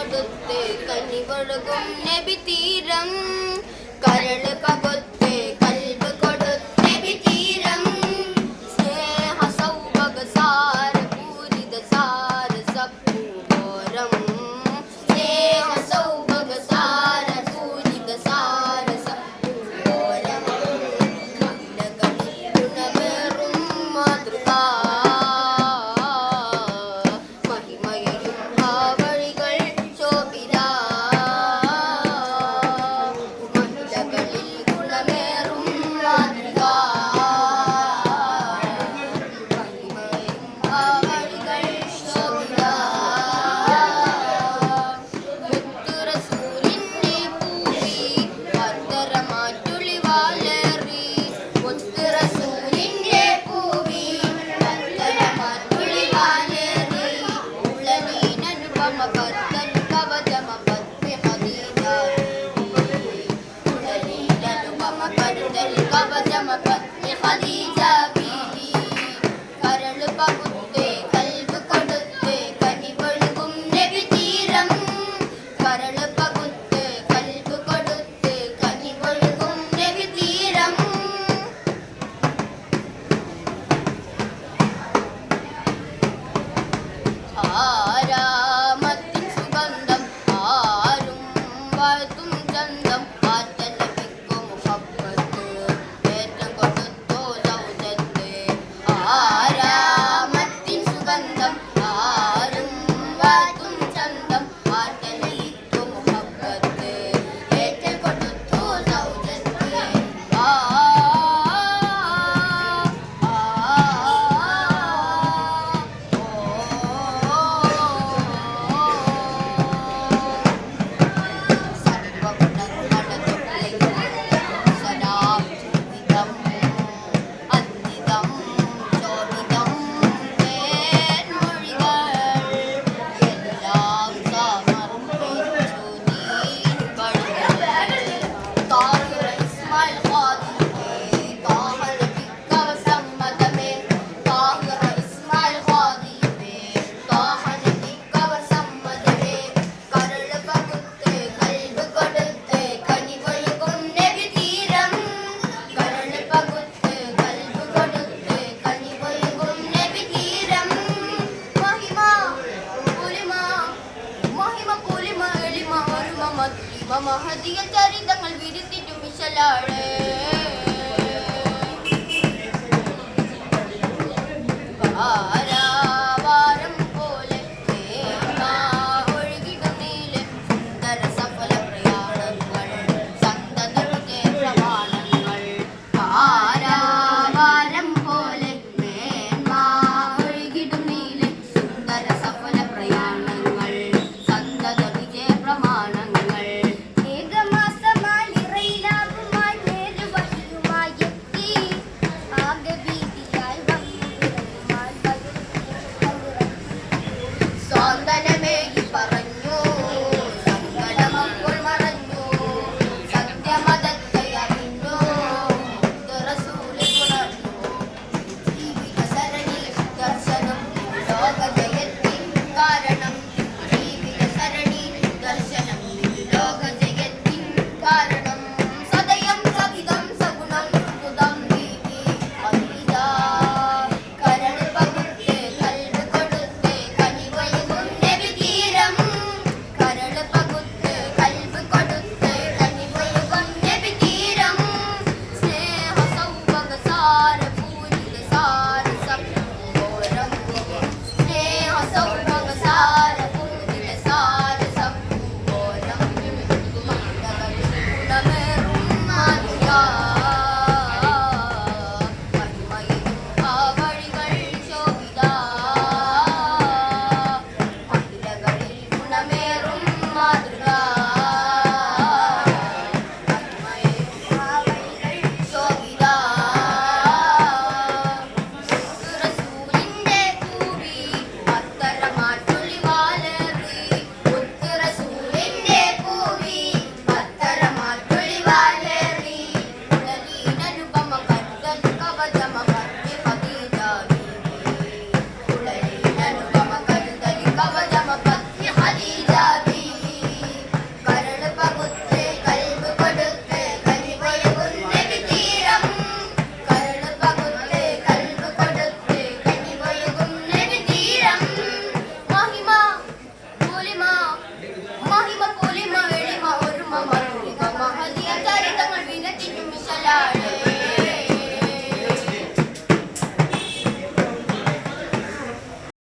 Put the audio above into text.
കണിപൊടുത്ത് കണിപൊഴുകും നബി തീരം കരൾ my butt. മമഹതിയിൽ ചരിതങ്ങൾ വിരുത്തിട്ടും വിശലാളേ.